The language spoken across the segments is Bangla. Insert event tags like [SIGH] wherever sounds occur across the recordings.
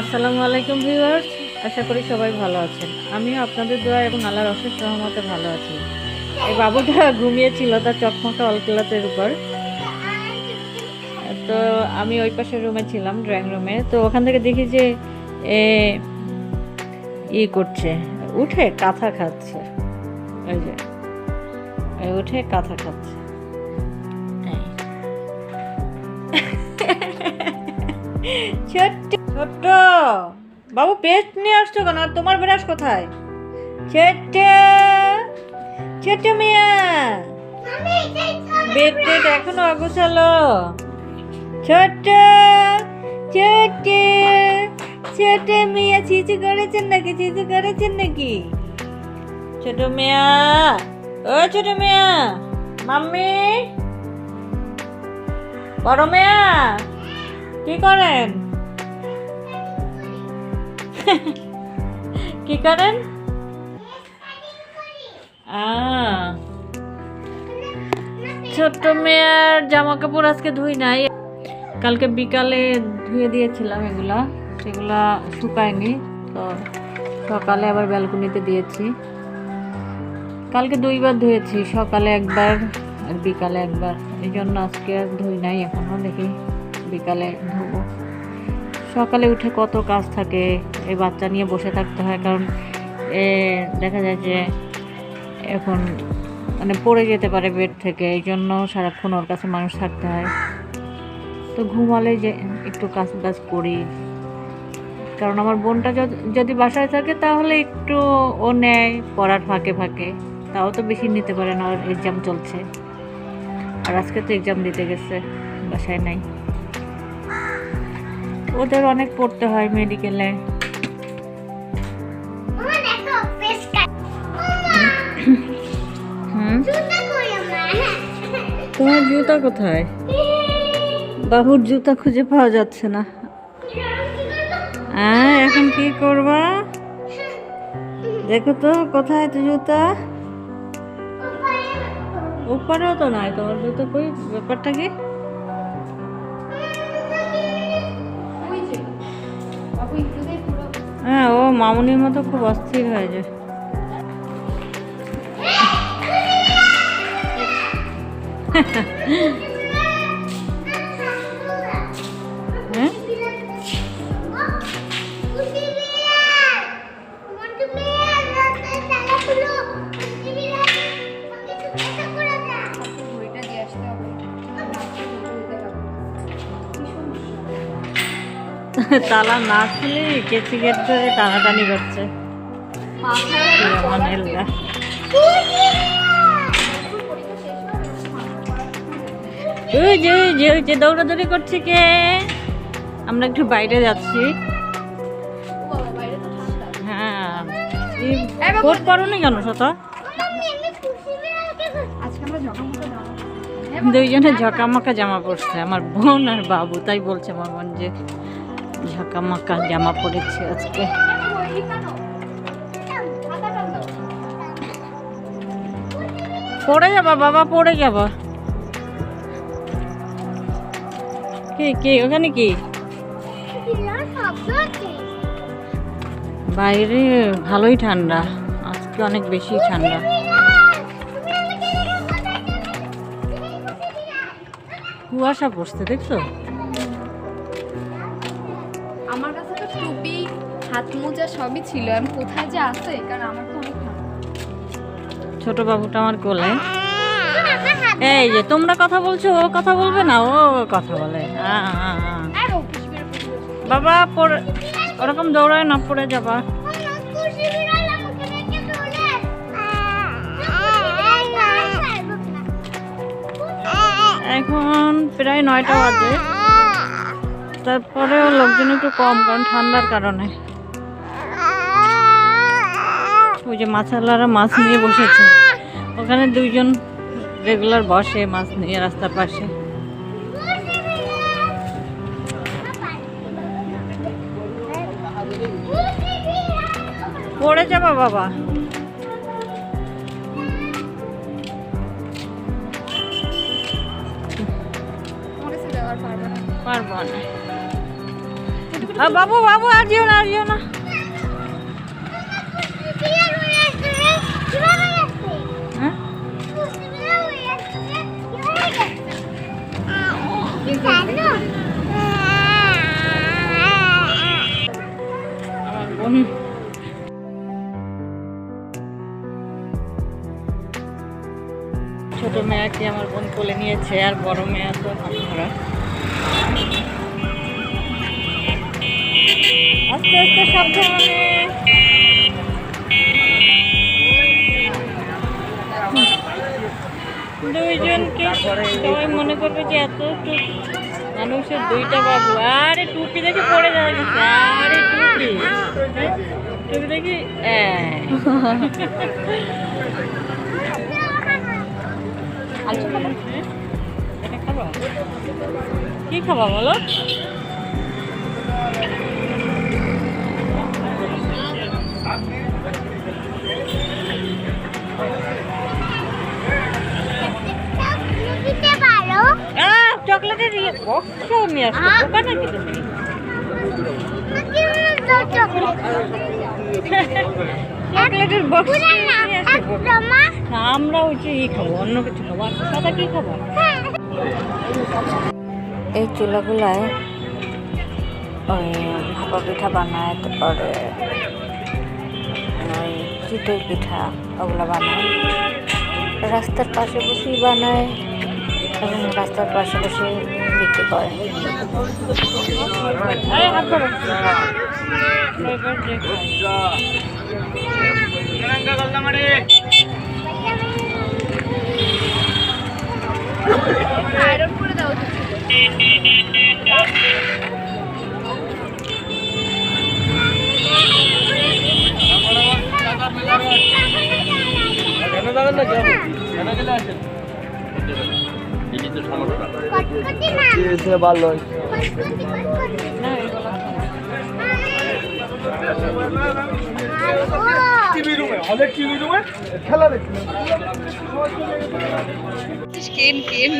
আসসালামু আলাইকুম ভিউয়ার্স, আশা করি সবাই ভালো আছেন। আমিও আপনাদের দোয়া এবং আল্লাহর অশেষ সহমতে ভালো আছি। এই বাবুটা ঘুমিয়েছিল, তার চকমকা অলকেলাতের উপর। তো আমি ওই পাশের রুমে ছিলাম ড্রয়িং রুমে তো ওখান থেকে দেখি যে এ ই করছে, উঠে কাঁথা খাচ্ছে। ওই যে উঠে কাঁথা খাচ্ছে। [LAUGHS] ছোট্ট ছোট্ট, বাবু পেস্ট নিয়ে আসছো কেন? আর তোমার ব্রাশ কোথায়? ছোট্ট ছোট্ট মিয়া। বেড টেড এখনও অগোছালো। ছোট্ট ছোট্ট ছোট মিয়া চিচু করেছেন নাকি? চিচু করেছেন নাকি? ছোট মিয়া, ও ছোট মিয়া, মাম্মি। বড় মিয়া, কি করেন? [LAUGHS] কি করেন? ছোট্ট মেয়ের জামা কাপড় আজকে ধুই নাই। কালকে বিকালে ধুয়ে দিয়েছিলাম এগুলা। সেগুলা শুকায়নি, তো সকালে আবার ব্যালকনিতে দিয়েছি। কালকে দুইবার ধুয়েছি, সকালে একবার আর বিকালে একবার। এই জন্য আজকে আর ধুই নাই এখনও, দেখি বিকালে ধুবো। সকালে উঠে কত কাজ থাকে, এই বাচ্চা নিয়ে বসে থাকতে হয়, কারণ এ, দেখা যায় যে এখন মানে পড়ে যেতে পারে বেড থেকে, এই জন্য সারাক্ষণ ওর কাছে মানুষ থাকতে হয়। তো ঘুমালে যে একটু কাজ বাজ করি। কারণ আমার বোনটা যদি বাসায় থাকে তাহলে একটু ও নেয় পড়ার ফাঁকে ফাঁকে, তাও তো বেশি নিতে পারে না, ওর এক্সাম চলছে। আর আজকে তো এক্সাম দিতে গেছে, বাসায় নাই। ওদের অনেক পড়তে হয় মেডিকেলে তোমার জুতা কোথায়? বাবুর জুতা খুঁজে পাওয়া যাচ্ছে না। হ্যাঁ এখন কি করবা? দেখো তো কোথায় তো জুতা? উপরেও তো নাই তোমার জুতো কই? ব্যাপারটা কি? হ্যাঁ ও মামুনির মতো খুব অস্থির হয়ে যায়। [LAUGHS] [LAUGHS] [LAUGHS] তালা না খুলে কেচি গেট ধরে টানাটানি করছে। যে দৌড়াদৌড়ি করছে কে? আমরা একটু বাইরে যাচ্ছি। হ্যাঁ। করো কেন শত দুইজনে ঝকামাকা জামা পরছে, আমার বোন আর বাবু, তাই বলছে আমার বোন যে ঝকামাকা জামা পরেছে আজকে। পড়ে যাবা, বাবা, পড়ে যাবা। কি কি, ওখানে কি? বাইরে ভালোই ঠান্ডা, আজকে অনেক বেশি ঠান্ডা। কুয়াশা পড়ছে, দেখছ? আমার কাছে তো টুপি হাত মোজা সবই ছিল। আমি কোথায় যে আছে? কারণ আমার তো অনেক ছোট বাবুটা আমার কোলে। [LAUGHS] এই যে তোমরা কথা বলছো ও কথা বলবে না ও কথা বলে। বাবা ওরকম দৌড়ায় না পড়ে যাবা। [LAUGHS] এখন প্রায় নয়টা বাজে। তারপরেও লোকজন একটু কম, কারণ ঠান্ডার কারণে। ওই যে মাছালারা মাছ নিয়ে বসেছে। ওখানে দুইজন রেগুলার বসে মাছ নিয়ে রাস্তার পাশে। পড়ে যাবা বাবা। পারব বাবু বাবু, আর যেও না, আর যেও না। হ্যাঁ? ছোট মেয়েকে আমার বোন কোলে নিয়েছে, আর বড় মেয়ে তো হাত ধরা আস্তে আস্তে সাবধানে দুইজনকে সবাই মনে করবে যে এত মানুষের দুইটা বাবু আরে টুপি দেখে পড়ে যাওয়া গেছে আরে টুপি? টুপি দেখি। আলু খাবা হ্যাঁ? এটা খাবা কি খাবা বলো? চকলেটের বক্স নিয়ে তুমি চকলেটের বক্স আমরা হচ্ছে ই খাব অন্য কিছু খাব। আর সাদা কি খাব? এই চুলাগুলায় ওই ভাপা পিঠা বানায় তারপরে ওই চিতই পিঠা ওগুলো বানায়। রাস্তার পাশে বসেই বানায় এবং রাস্তার পাশে বসে বিক্রি করে। আয়রন দাও। ভালো না, এগুলো অনেক টিভি রুমে? খেলা দেখছি কেন কেন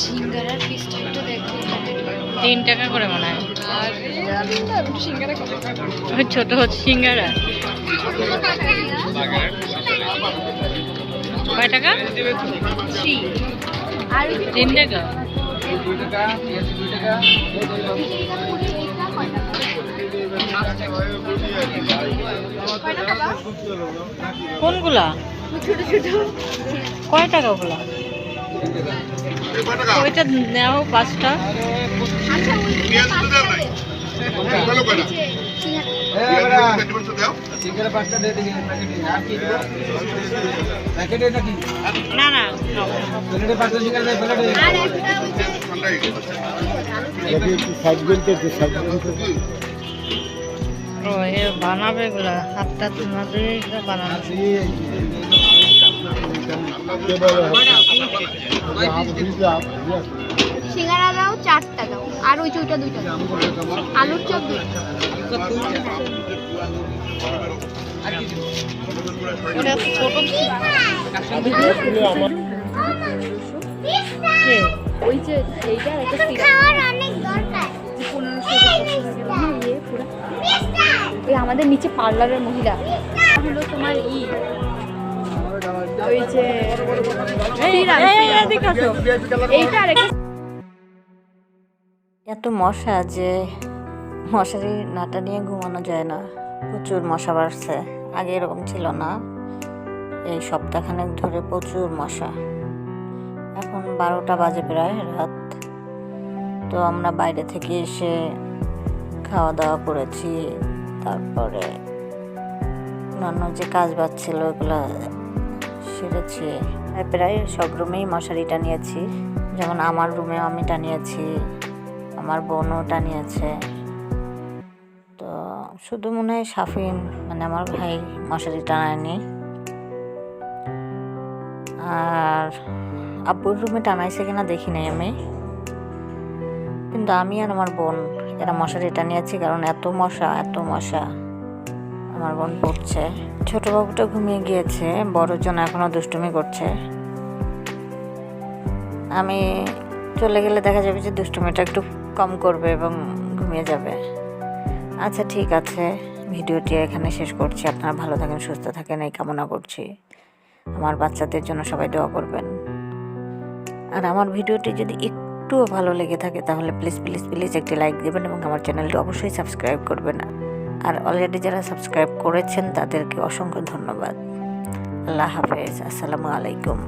সিঙ্গারার পিসটা একটু দেখো। তিন টাকা করে মনে হয়। ছোট হচ্ছে সিঙ্গারা। কয় টাকা? তিন টাকা? টাকা। কোনগুলা? ওই ছোট ছোট কয় টাকা ওগুলা? ওইটা নেও পাঁচটা। না না সিঙ্গারা দেয় এ বানাবে এগুলা হাতটা তোমাদের বানানো সিঙ্গারা দাও চারটা দাও আর ওই চুইটা দুইটা দাও আলুর চপ দুইটা? ওই যে এইটা একটা সিঙ্গারা খাওয়ার অনেক দরকার পনেরোশো ইয়ে পুরো ওই আমাদের নিচে পার্লারের মহিলা। হলো তোমার ই। এত মশা যে মশারি নাটা নিয়ে ঘুমানো যায় না। প্রচুর মশা বাড়ছে। আগে এরকম ছিল না। এই সপ্তাহখানেক ধরে প্রচুর মশা। এখন বারোটা বাজে প্রায় রাত। তো আমরা বাইরে থেকে এসে খাওয়া দাওয়া করেছি। তারপরে অন্যান্য যে কাজ বাজ ছিল, ওগুলো সেরেছি। প্রায় সব রুমেই মশারি টানিয়েছি। যেমন আমার রুমে আমি টানিয়েছি, আমার বোনও টানিয়েছে। তো শুধু মনে হয় সাফিন মানে আমার ভাই মশারি টানায়নি। আর আব্বুর রুমে টানাইছে কিনা দেখি নাই আমি। কিন্তু আমি আর আমার বোন এরা মশারি টানিয়েছি কারণ এত মশা এত মশা আমার বোন পড়ছে। ছোট বাবুটা ঘুমিয়ে গিয়েছে বড়জন এখনও দুষ্টুমি করছে। আমি চলে গেলে দেখা যাবে যে দুষ্টুমিটা একটু কম করবে এবং ঘুমিয়ে যাবে। আচ্ছা ঠিক আছে। ভিডিওটি এখানে শেষ করছি। আপনারা ভালো থাকেন, সুস্থ থাকেন, এই কামনা করছি। আমার বাচ্চাদের জন্য সবাই দোয়া করবেন। আর আমার ভিডিওটি যদি একটুও ভালো লেগে থাকে তাহলে প্লিজ প্লিজ প্লিজ একটি লাইক দেবেন এবং আমার চ্যানেলটি অবশ্যই সাবস্ক্রাইব করবেন। আর অলরেডি যারা সাবস্ক্রাইব করেছেন তাদেরকে অসংখ্য ধন্যবাদ। আল্লাহ হাফেজ। আসসালামু আলাইকুম।